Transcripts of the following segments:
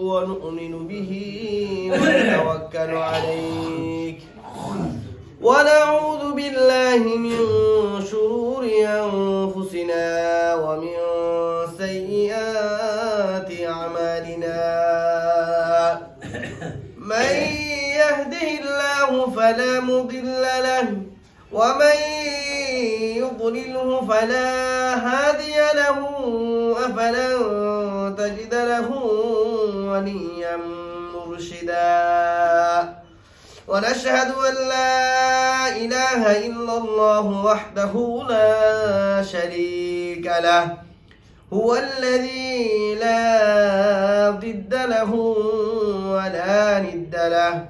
ونؤمن به ونتوكل عليك. ونعوذ بالله من شرور أنفسنا ومن سيئات أعمالنا. من يهده الله فلا مضل له ومن يضلله فلا هادي له أفلن تجد له وليا مرشدا. ونشهد أن لا إله إلا الله وحده لا شريك له هو الذي لا ضد له ولا ند له.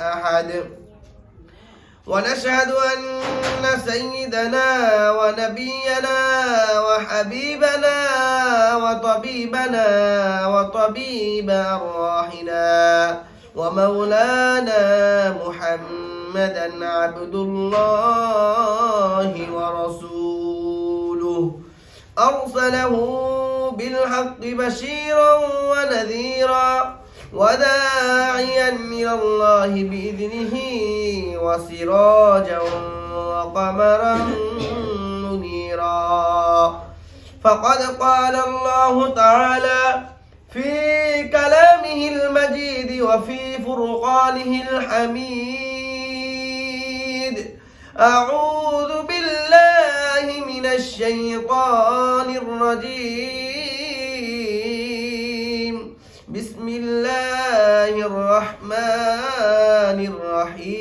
أحد. ونشهد أن سيدنا ونبينا وحبيبنا وطبيبنا وطبيب أرواحنا ومولانا محمدا عبد الله ورسوله. أرسله بالحق بشيرا ونذيرا. وداعيا إلى الله بإذنه وسراجا وقمرا منيرا. فقد قال الله تعالى في كلامه المجيد وفي فرقانه الحميد أعوذ بالله من الشيطان الرجيم. بسم الله الرحمن الرحيم.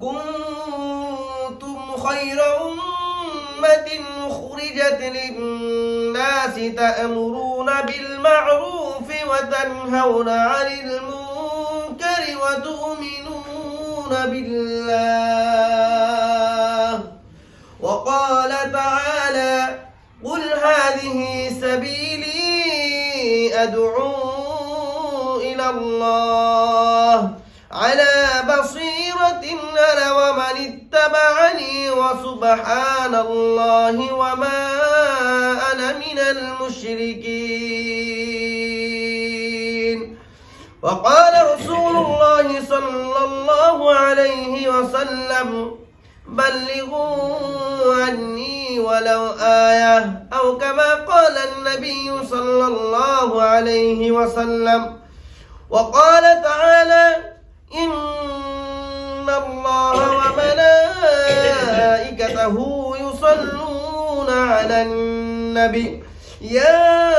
كنتم خير أمة أخرجت للناس تأمرون بالمعروف وتنهون عن المنكر وتؤمنون بالله. وقال تعالى قل هذه سبيلي أدعو إلى الله على بصيرة أنا ومن اتبعني وسبحان الله وما أنا من المشركين. وقال رسول الله صلى الله عليه وسلم بلغوا عني ولو آية أو كما قال النبي صلى الله عليه وسلم وقال تعالى إن الله وملائكته يصلون على النبي. يا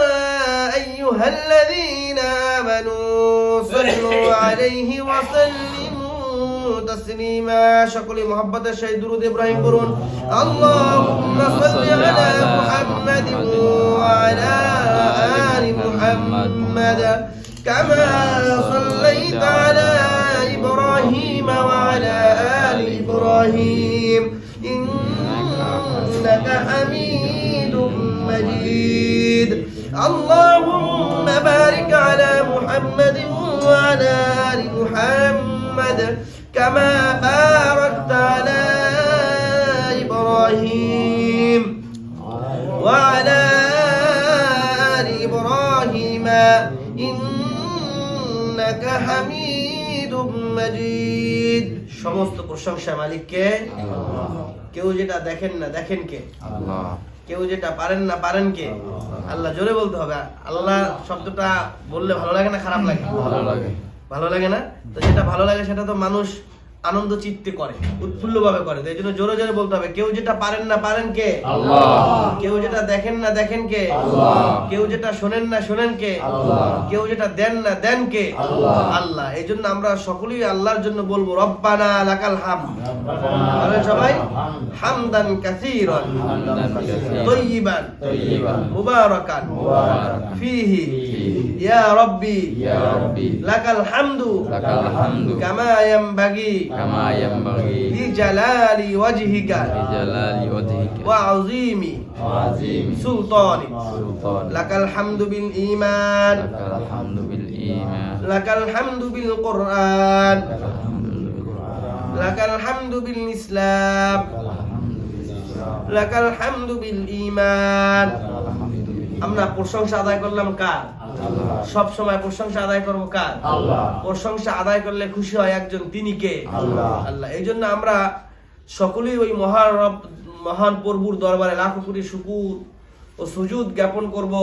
أيها الذين آمنوا صلوا عليه وسلموا. تسليما شكل محبة الشيخ درود إبراهيم قرون. اللهم صل على محمد وعلى آل محمد كما صليت على إبراهيم وعلى آل إبراهيم. إنك حميد مجيد. اللهم بارك على محمد وعلى آل محمد كما باركت على إبراهيم وعلى آل إبراهيم إنك حميد مجيد সমস্ত প্রশংসা মালিককে কেউ যেটা দেখেন না দেখেন কে আল্লাহ কেউ যেটা পারেন না পারেন কে আল্লাহ জোরে বলতে হবে আল্লাহ শব্দটা বললে ভালো লাগে না খারাপ লাগে ভালো লাগে ভালো লাগে না? তো সেটা ভালো লাগে সেটা তো মানুষ আনন্দ চিত্তে করে উৎফুল্ল ভাবে করে এই জন্য জোরে জোরে বলতে হবে কেউ যেটা পারেন না পারেন কে? কেউ যেটা দেখেন না দেখেন কে? কেউ যেটা শোনেন না শোনেন কে? কেউ যেটা দেন না দেন কে? আল্লাহ। এই জন্য আমরা সকলেই আল্লাহর জন্য বলব রব্বানা লাকাল হাম সবাই? হামদান কাসীরান। তৈয়িবান। মুবারাকান। ফিহি। ইয়া রব্বি। লাকাল হামদু। কামা ইয়ামবাগি। كما ينبغي লিজালালি ওয়াজহিকা لجلال وجهك ওয়া আযীমি وعظيم সুলতানিক سلطانك লাকাল হামদু বিল ঈমান لك الحمد بالإيمان লাকাল হামদু বিল কুরআন لك الحمد بالقرآن লাকাল হামদু বিল ইসলাম الحمد بالإسلام লাকাল হামদু বিল ঈমান الحمد بالإيمان আমরা প্রশংসা আদায় করলাম কার আল্লাহ সব সময় প্রশংসা আদায় করব কার? প্রশংসা আদায় করলে খুশি হয় একজন তিনি কে? আল্লাহ। এই জন্য আমরা সকলেই ওই মহান রব মহান প্রভুর দরবারে লাখো কোটি শুকুর ও সুজুদ জ্ঞাপন করব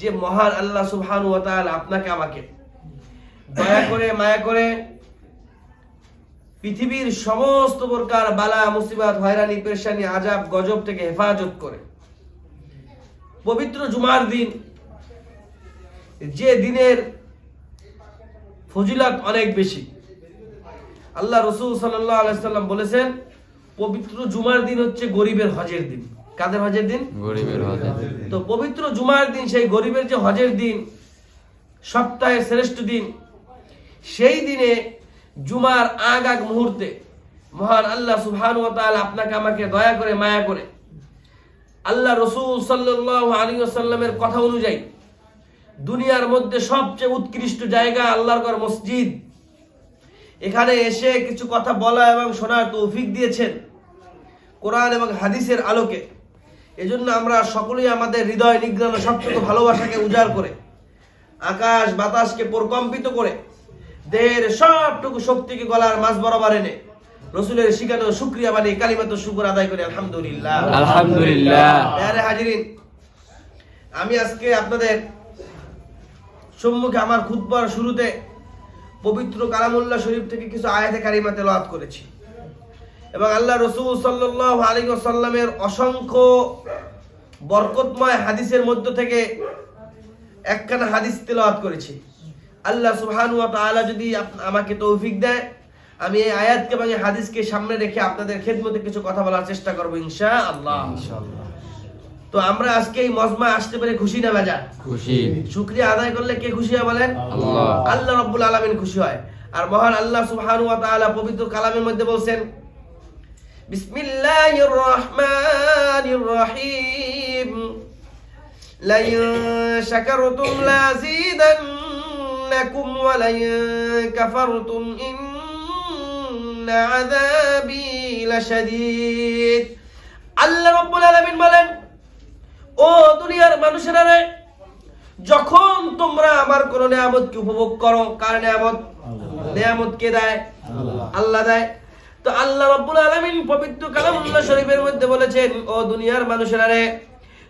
যে মহান আল্লাহ সুবহানু ওয়া তাআলা আপনাকে আমাকে। দয়া করে মায়া করে পৃথিবীর সমস্ত প্রকার বালা মুসিবত হয়রানি পেরেশানি আজাব গজব থেকে হেফাজত করে। পবিত্র জুমার দিন যে দিনের ফজিলাত অনেক বেশি। আল্লাহ রসুল আলাইসাল্লাম বলেছেন পবিত্র জুমার দিন হচ্ছে গরিবের হজের দিন। কাদের হজের দিন? গরিবের তো পবিত্র জুমার দিন সেই গরিবের যে হজের দিন সপ্তাহের শ্রেষ্ঠ দিন সেই দিনে জুমার আগ আগ মুহূর্তে মহান আল্লাহ সুবহান ওয়া তাআলা আপনাকে আমাকে দয়া করে মায়া করে আল্লাহ রসুল সাল্লাল্লাহু আলাইহি ওয়াসাল্লামের কথা অনুযায়ী দুনিয়ার মধ্যে সবচেয়ে উৎকৃষ্ট জায়গা আল্লাহর ঘর মসজিদ। এখানে এসে কিছু কথা বলা এবং শোনার তৌফিক দিয়েছেন কোরআন এবং হাদিসের আলোকে। এজন্য আমরা সকলেই আমাদের হৃদয় নিগ্রহ সবচেয়ে ভালোবাসাকে উজাড় করে আকাশ বাতাসকে প্রকম্পিত করে দেহের সবটুকু শক্তিকে গলার মাঝ বরাবর এনে রসুলের শিখানো শুক্রিয়া বানিয়ে কালিমাত শুকুর আদায় করে আলহামদুলিল্লাহ। আলহামদুলিল্লাহ। হাজিরিন আমি আজকে আপনাদের সম্মুখে আমার খুতবার শুরুতে পবিত্র কালামুল্লাহ শরীফ থেকে কিছু আয়াতে কারিমা তেলাওয়াত করেছি। এবং আল্লাহ রসুল সাল্লাল্লাহু আলাইহি ওয়াসাল্লামের অসংখ্য বরকতময় হাদিসের মধ্য থেকে একখানা হাদিস তেলাওয়াত করেছি। আল্লাহ সুবহানাহু ওয়া তাআলা যদি আমাকে তৌফিক দেয়, আমি এই আয়াতকে এবং এই হাদিসকে সামনে রেখে আপনাদের খেদমতে কিছু কথা বলার চেষ্টা করব ইনশা আল্লাহ ইনশাআল্লাহ। তো আমরা আজকে এই মজমা আসতে পেরে খুশি না বাজা খুশি। শুকরিয়া আদায় করলে কে খুশি হয় বলেন? আল্লাহ। আল্লাহ রাব্বুল আলামিন খুশি হয়। আর মহান আল্লাহ সুবহানাহু ওয়া তাআলা পবিত্র কালামের মধ্যে বলছেন বিসমিল্লাহির রহমানির রহিম। লাইন শাকারতুম লাযীদান্নাকুম ওয়া লাইন কাফারতুম ইন্না আযাবি লাশাদীদ। আল্লাহ রাব্বুল আলামিন বলেন ও দুনিয়ার মানুষেরা রে যখন তোমরা আমার কোন নিয়ামতকে উপভোগ করো কার নিয়ামত? নিয়ামত কে দেয়? আল্লাহ। দেয়। তো আল্লাহ রাব্বুল আলামিন পবিত্র কালামুল্লাহ শরীফের মধ্যে বলেছেন ও দুনিয়ার মানুষেরা রে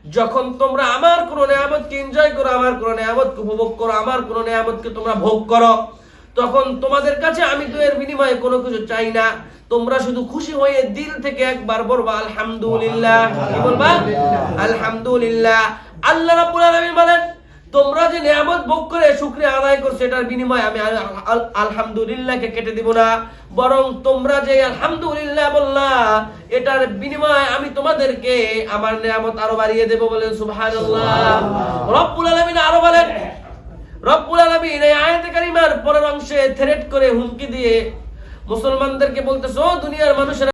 যখন তোমরা আমার কোন নিয়ামতকে এনজয় করো আমার কোন নিয়ামতকে উপভোগ করো আমার কোন নিয়ামতকে তোমরা ভোগ করো তখন তোমাদের কাছে আমি তো এর বিনিময়ে কোনো কিছু চাই না। তোমরা শুধু খুশি হয়ে দিল থেকে একবার বলবা আলহামদুলিল্লাহ। কি বলবা? আলহামদুলিল্লাহ। আল্লাহ রাব্বুল আলামিন বলেন তোমরা যে নিয়ামত ভোগ করে শুকরিয়া আদায় করছ এটার বিনিময়ে আমি আলহামদুলিল্লাহকে কেটে দিব না। বরং তোমরা যে আলহামদুলিল্লাহ বললা এটার বিনিময়ে আমি তোমাদেরকে আমার নিয়ামত আরও বাড়িয়ে দেব বলেন সুবহানাল্লাহ। রব্বুল আলামিন আরও বলেন রব্বুল আলমিন এই আয়াতে কারিমার পরের অংশে থ্রেট করে হুমকি দিয়ে মুসলমানদেরকে বলতেছে দুনিয়ার মানুষেরা